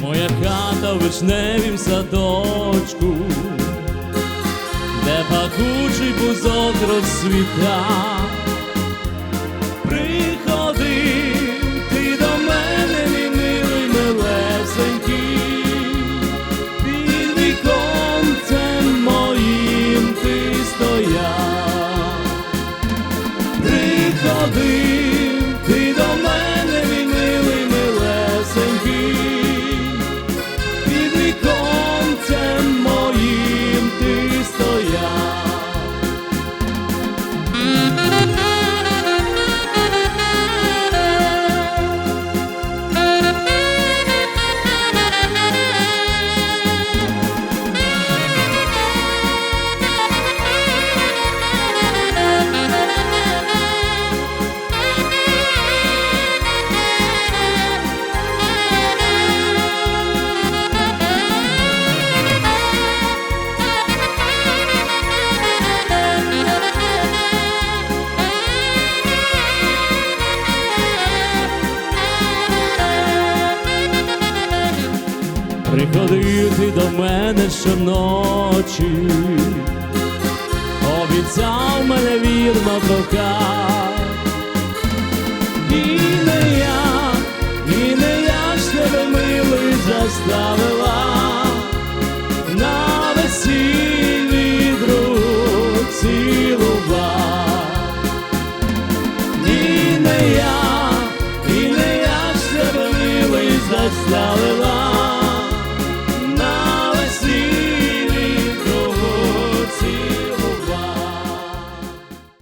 Моя хата в вишневім садочку, де пахучий бузок розсвіта. приходити до мене щоночі, обіцяв мене вірно бока, І не я, і не я ж тебе милий заставила. На весільний друг цілуба. І не я, і не я ж тебе милий заставила.